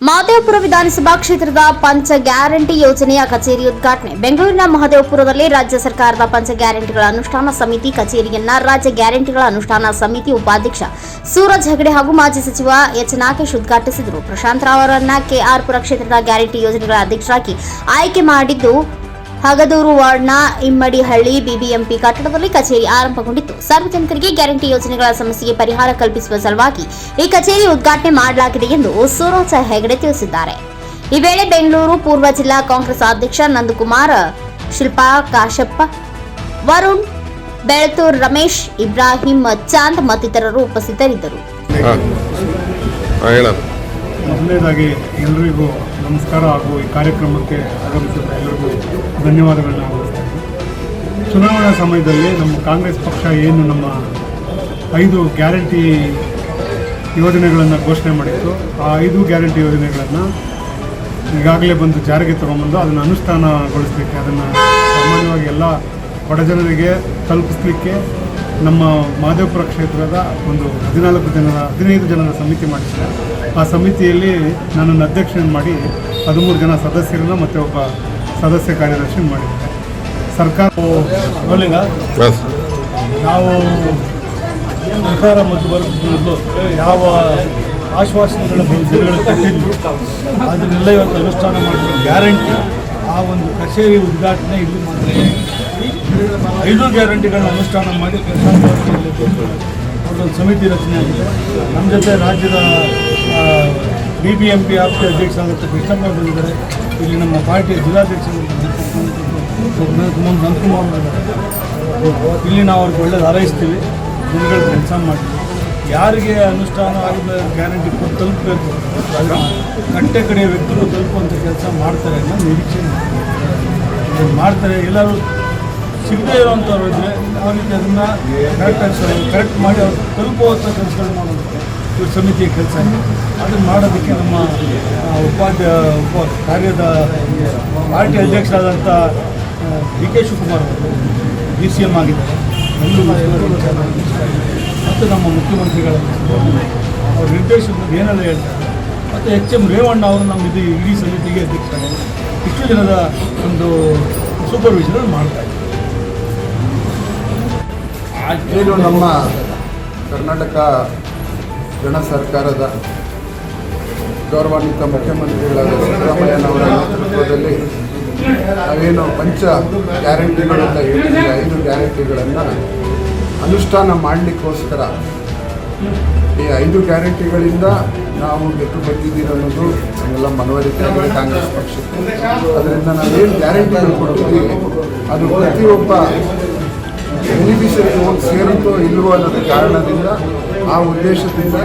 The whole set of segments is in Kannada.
ಮಹದೇವಪುರ ವಿಧಾನಸಭಾ ಕ್ಷೇತ್ರದ ಪಂಚ ಗ್ಯಾರಂಟಿ ಯೋಜನೆಯ ಕಚೇರಿ ಉದ್ಘಾಟನೆ. ಬೆಂಗಳೂರಿನ ಮಹದೇವಪುರದಲ್ಲಿ ರಾಜ್ಯ ಸರ್ಕಾರದ ಪಂಚ ಗ್ಯಾರಂಟಿಗಳ ಅನುಷ್ಠಾನ ಸಮಿತಿ ಕಚೇರಿಯನ್ನ ರಾಜ್ಯ ಗ್ಯಾರಂಟಿಗಳ ಅನುಷ್ಠಾನ ಸಮಿತಿ ಉಪಾಧ್ಯಕ್ಷ ಸೂರಜ್ ಹೆಗಡೆ ಹಾಗೂ ಮಾಜಿ ಸಚಿವ ಎಚ್. ನಾಗೇಶ್ ಉದ್ಘಾಟಿಸಿದರು. ಪ್ರಶಾಂತ್ ರಾವ್ ಅವರನ್ನ ಕೆಆರ್ಪುರ ಕ್ಷೇತ್ರದ ಗ್ಯಾರಂಟಿ ಯೋಜನೆಗಳ ಅಧ್ಯಕ್ಷರಾಗಿ ಆಯ್ಕೆ ಮಾಡಿದ್ದು ಹಗದೂರು ವಾರ್ಡ್ನ ಇಮ್ಮಡಿಹಳ್ಳಿ ಬಿಬಿಎಂಪಿ ಕಟ್ಟಡದಲ್ಲಿ ಕಚೇರಿ ಆರಂಭಗೊಂಡಿತ್ತು. ಸಾರ್ವಜನಿಕರಿಗೆ ಗ್ಯಾರಂಟಿ ಯೋಜನೆಗಳ ಸಮಸ್ಯೆಗೆ ಪರಿಹಾರ ಕಲ್ಪಿಸುವ ಸಲುವಾಗಿ ಈ ಕಚೇರಿ ಉದ್ಘಾಟನೆ ಮಾಡಲಾಗಿದೆ ಎಂದು ಸೂರಜ್ ಹೆಗಡೆ ತಿಳಿಸಿದ್ದಾರೆ. ಈ ವೇಳೆ ಬೆಂಗಳೂರು ಪೂರ್ವ ಜಿಲ್ಲಾ ಕಾಂಗ್ರೆಸ್ ಅಧ್ಯಕ್ಷ ನಂದಕುಮಾರ್ ಶಿಲ್ಪಾ ಕಾಶಪ್ಪ ವರುಣ್ ಬೆಳತೂರ್ ರಮೇಶ್ ಇಬ್ರಾಹಿಂ ಚಾಂದ್ ಮತ್ತಿತರರು ಉಪಸ್ಥಿತರಿದ್ದರು. ನಮಸ್ಕಾರ ಹಾಗೂ ಈ ಕಾರ್ಯಕ್ರಮಕ್ಕೆ ಆಗಮಿಸಿದ ಎಲ್ಲರಿಗೂ ಧನ್ಯವಾದಗಳನ್ನ ಅರ್ಪಿಸ್ತಾ ಚುನಾವಣಾ ಸಮಯದಲ್ಲಿ ನಮ್ಮ ಕಾಂಗ್ರೆಸ್ ಪಕ್ಷ ಏನು ನಮ್ಮ ಐದು ಗ್ಯಾರಂಟಿ ಯೋಜನೆಗಳನ್ನು ಘೋಷಣೆ ಮಾಡಿತ್ತು. ಆ ಐದು ಗ್ಯಾರಂಟಿ ಯೋಜನೆಗಳನ್ನು ಈಗಾಗಲೇ ಬಂದು ಜಾರಿಗೆ ತಗೊಂಬಂದು ಅದನ್ನು ಅನುಷ್ಠಾನಗೊಳಿಸ್ಲಿಕ್ಕೆ, ಅದನ್ನು ಸಾಮಾನ್ಯವಾಗಿ ಎಲ್ಲ ಬಡಜನರಿಗೆ ತಲುಪಿಸಲಿಕ್ಕೆ ನಮ್ಮ ಮಾದೇವಪುರ ಕ್ಷೇತ್ರದ ಒಂದು ಹದಿನಾಲ್ಕು ಜನರ ಹದಿನೈದು ಜನರ ಸಮಿತಿ ಮಾಡಿದ್ದಾರೆ. ಆ ಸಮಿತಿಯಲ್ಲಿ ನನ್ನನ್ನು ಅಧ್ಯಕ್ಷನ ಮಾಡಿ ಹದಿಮೂರು ಜನ ಸದಸ್ಯರನ್ನ ಮತ್ತು ಒಬ್ಬ ಸದಸ್ಯ ಕಾರ್ಯದರ್ಶಿ ಮಾಡಿದ್ದೆ ಸರ್ಕಾರ ನಾವು ಸರ್ಕಾರ ಮತ್ತು ಬರುತ್ತಿದ್ದು ಯಾವ ಆಶ್ವಾಸನೆಗಳ ಜನಗಳು ಕೊಟ್ಟಿದ್ದು ಅದನ್ನೆಲ್ಲ ಇವತ್ತು ಅನುಷ್ಠಾನ ಮಾಡಿದ್ರು. ಗ್ಯಾರಂಟಿ ಆ ಒಂದು ಕಚೇರಿ ಉದ್ಘಾಟನೆ ಇಲ್ಲಿ ಮಾತ್ರ. ಐದು ಗ್ಯಾರಂಟಿಗಳನ್ನ ಅನುಷ್ಠಾನ ಮಾಡಿ ಕೆಲಸ ಸಮಿತಿ ರಚನೆ ಆಗಿದೆ. ನಮ್ಮ ಜೊತೆ ರಾಜ್ಯದ ಬಿ ಬಿ ಎಂ ಪಿ ಆಪ್ತಿ ಅಧ್ಯಕ್ಷರಾದಂಥ ಕೃಷ್ಣಪ್ಪ ಬಂದಿದ್ದಾರೆ ಇಲ್ಲಿ ನಮ್ಮ ಪಾರ್ಟಿಯ ಜಿಲ್ಲಾಧ್ಯಕ್ಷರು ನಂದಕುಮಾರ್ ಇಲ್ಲಿ ನಾವು ಅವ್ರಿಗೆ ಒಳ್ಳೇದು ಹಾರೈಸ್ತೀವಿ. ಮುಂದೆ ಕೆಲಸ ಮಾಡ್ತೀವಿ. ಯಾರಿಗೆ ಅನುಷ್ಠಾನ ಆಗಿದ ಗ್ಯಾರಂಟಿ ಕೊಟ್ಟು ತಲುಪಬೇಕು ಕಟ್ಟೆ ಕಡೆಯ ವ್ಯಕ್ತಿಗಳು ತಲುಪುವಂಥ ಕೆಲಸ ಮಾಡ್ತಾರೆ ಅನ್ನೋ ನಿರೀಕ್ಷೆ ಮಾಡ್ತಾರೆ ಎಲ್ಲರೂ ಸಿಗದೇ ಇರುವಂಥವ್ರು ಇದ್ದರೆ ಅವರಿಗೆ ಅದನ್ನು ಕರೆಕ್ಟ್ ಕರೆಕ್ಟ್ ಮಾಡಿ ಅವ್ರು ತಲುಪುವಂಥ ಕೆಲಸಗಳು ಮಾಡೋದಕ್ಕೆ ಇವ್ರ ಸಮಿತಿಯ ಕೆಲಸ ಇದೆ ಅದನ್ನು ಮಾಡೋದಕ್ಕೆ ನಮ್ಮ ಉಪಾಧ್ಯಾಯ ಉಪಾಧ್ಯ, ಉಪ ಕಾರ್ಯದ ಪಾರ್ಟಿ ಅಧ್ಯಕ್ಷರಾದಂಥ ಡಿ ಕೆ ಶಿವಕುಮಾರ್ ಅವರು ಡಿ ಸಿ ಎಂ ಆಗಿದ್ದಾರೆ. ಮತ್ತು ನಮ್ಮ ಮುಖ್ಯಮಂತ್ರಿಗಳ ಅವ್ರ ನಿರ್ದೇಶನದ ಏನೆಲ್ಲ ಹೇಳ್ತಾರೆ. ಮತ್ತು ಎಚ್ ಎಂ ರೇವಣ್ಣ ಅವರು ನಮ್ಮ ಇದು ಇಡೀ ಸಮಿತಿಗೆ ಅಧ್ಯಕ್ಷರಾಗಿದ್ದಾರೆ. ಇಷ್ಟು ಜನದ ಒಂದು ಸೂಪರ್ವಿಷನ್ ಮಾಡ್ತಾ ಏನು ನಮ್ಮ ಕರ್ನಾಟಕ ಗಣ ಸರ್ಕಾರದ ಗೌರವಾನ್ವಿತ ಮುಖ್ಯಮಂತ್ರಿಗಳಾದ ಸಿದ್ದರಾಮಯ್ಯನವರ ನೇತೃತ್ವದಲ್ಲಿ ನಾವೇನು ಪಂಚ ಗ್ಯಾರಂಟಿಗಳಂತ ಹೇಳಿದ್ದೀವಿ ಐದು ಗ್ಯಾರಂಟಿಗಳನ್ನು ಅನುಷ್ಠಾನ ಮಾಡಲಿಕ್ಕೋಸ್ಕರ ಈ ಐದು ಗ್ಯಾರಂಟಿಗಳಿಂದ ನಾವು ಗೆದ್ದು ಬಂದಿದ್ದೀವಿ ಅನ್ನೋದು ನಮ್ಮೆಲ್ಲ ಮನವರಿಕೆ ಆಗಿದೆ ಕಾಂಗ್ರೆಸ್ ಪಕ್ಷಕ್ಕೆ. ಅದರಿಂದ ನಾವೇನು ಗ್ಯಾರಂಟಿಗಳು ಕೊಡ್ತೀವಿ, ಅದು ಪ್ರತಿಯೊಬ್ಬ ಬೆನಿಫಿಷರಿಗೆ ಸೇರುತ್ತೋ ಇಲ್ಲವೋ ಅನ್ನೋದು ಕಾರಣದಿಂದ ಆ ಉದ್ದೇಶದಿಂದ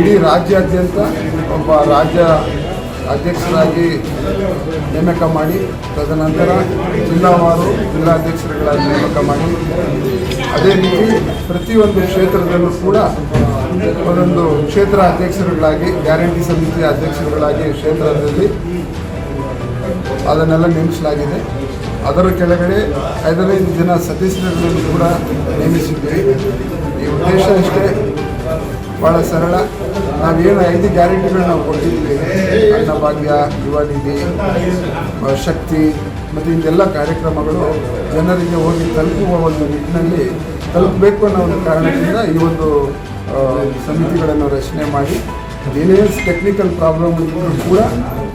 ಇಡೀ ರಾಜ್ಯಾದ್ಯಂತ ಒಬ್ಬ ರಾಜ್ಯ ಅಧ್ಯಕ್ಷರಾಗಿ ನೇಮಕ ಮಾಡಿ, ತದನಂತರ ಜಿಲ್ಲಾವಾರು ಜಿಲ್ಲಾಧ್ಯಕ್ಷರುಗಳಾಗಿ ನೇಮಕ ಮಾಡಿ, ಅದೇ ರೀತಿ ಪ್ರತಿಯೊಂದು ಕ್ಷೇತ್ರದಲ್ಲೂ ಕೂಡ ಒಂದೊಂದು ಕ್ಷೇತ್ರ ಅಧ್ಯಕ್ಷರುಗಳಾಗಿ, ಗ್ಯಾರಂಟಿ ಸಮಿತಿಯ ಅಧ್ಯಕ್ಷರುಗಳಾಗಿ ಕ್ಷೇತ್ರದಲ್ಲಿ ಅದನ್ನೆಲ್ಲ ನೇಮಿಸಲಾಗಿದೆ. ಅದರ ಕೆಳಗಡೆ ಐದರಿಂದ ಜನ ಸದಸ್ಯರುಗಳನ್ನು ಕೂಡ ನೇಮಿಸಿದ್ದೀವಿ. ಈ ಉದ್ದೇಶ ಅಷ್ಟೇ ಭಾಳ ಸರಳ. ನಾವೇನು ಐದು ಗ್ಯಾರಂಟಿಗಳು ನಾವು ಕೊಟ್ಟಿದ್ವಿ ಅನ್ನಭಾಗ್ಯ ಯುವ ನಿಧಿ ಶಕ್ತಿ ಮತ್ತು ಇದೆಲ್ಲ ಕಾರ್ಯಕ್ರಮಗಳು ಜನರಿಗೆ ಹೋಗಿ ತಲುಪುವ ಒಂದು ನಿಟ್ಟಿನಲ್ಲಿ ತಲುಪಬೇಕು ಅನ್ನೋ ಒಂದು ಕಾರಣದಿಂದ ಈ ಒಂದು ಸಮಿತಿಗಳನ್ನು ರಚನೆ ಮಾಡಿ ಏನೇ ಟೆಕ್ನಿಕಲ್ ಪ್ರಾಬ್ಲಮ್ ಇದ್ದರೂ ಕೂಡ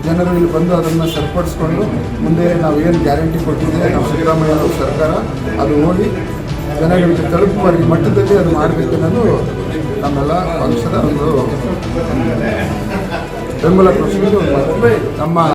ಜನರು ಇಲ್ಲಿ ಬಂದು ಅದನ್ನು ಸರಿಪಡಿಸ್ಕೊಂಡು ಮುಂದೆ ನಾವು ಏನು ಗ್ಯಾರಂಟಿ ಕೊಟ್ಟಿದ್ದೇವೆ ನಾವು ಸಿದ್ದರಾಮಯ್ಯ ಅವರು ಸರ್ಕಾರ ಅದು ಹೋಗಿ ಜನಗಳಿಗೆ ತಲುಪುವ ಮಟ್ಟದಲ್ಲಿ ಅದು ಮಾಡಬೇಕು ಅನ್ನೋದು ನಮ್ಮೆಲ್ಲ ಪಕ್ಷದ ಒಂದು ಬೆಂಬಲ ಮಾತು. ನಮ್ಮ